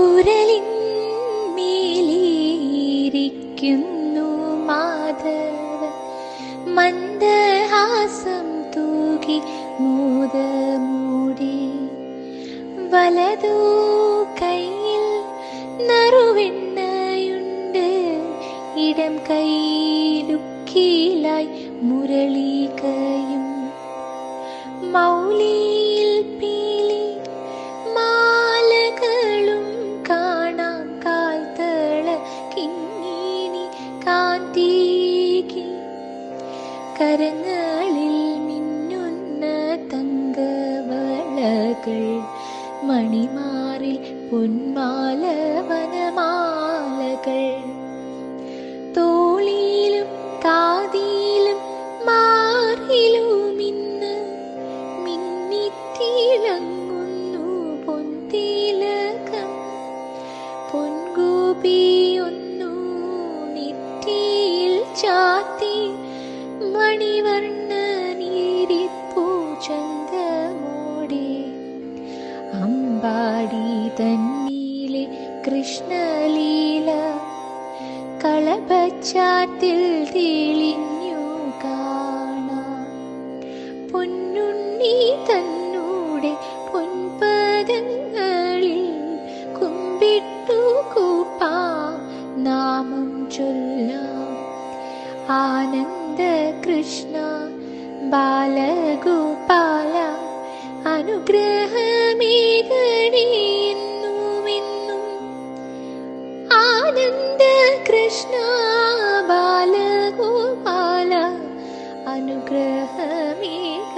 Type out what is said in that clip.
ഉരലിന്മേലിയിരിക്കുന്നു മാധവ. മന്ദഹാസം തൂകി വലതു ഇടം മുരളികയും. മൗലിയിൽ പീലി കാന്തീകി കരങ്ങളിൽ മിന്നുന്ന തങ്കവളകൾ മണിമാറിൽ പൊന്മാല വനമാലകൾ തോളിയിലും കാതിയിലും മാറിലും ഇന്ന് മിന്നിത്തിളങ്ങുന്നു നെറ്റിയിൽ ചാത്തി മണിവർണ നീരിപ്പൂ ചന്തമോടെ അമ്പാടി തന്നീലെ കൃഷ്ണലീല കളപച്ചാത്തിൽ തെളിഞ്ഞു കാണാം. പൊന്നുണ്ണി തന്നൂടെ പൊൻപദങ്ങളിൽ കുമ്പിട്ട് ചൊല്ലാം. ആനന്ദ കൃഷ്ണ ബാലഗോപാല അനുഗ്രഹമേകണീന്നുമെന്നും ആനന്ദ കൃഷ്ണ ബാലഗോപാല അനുഗ്രഹമേക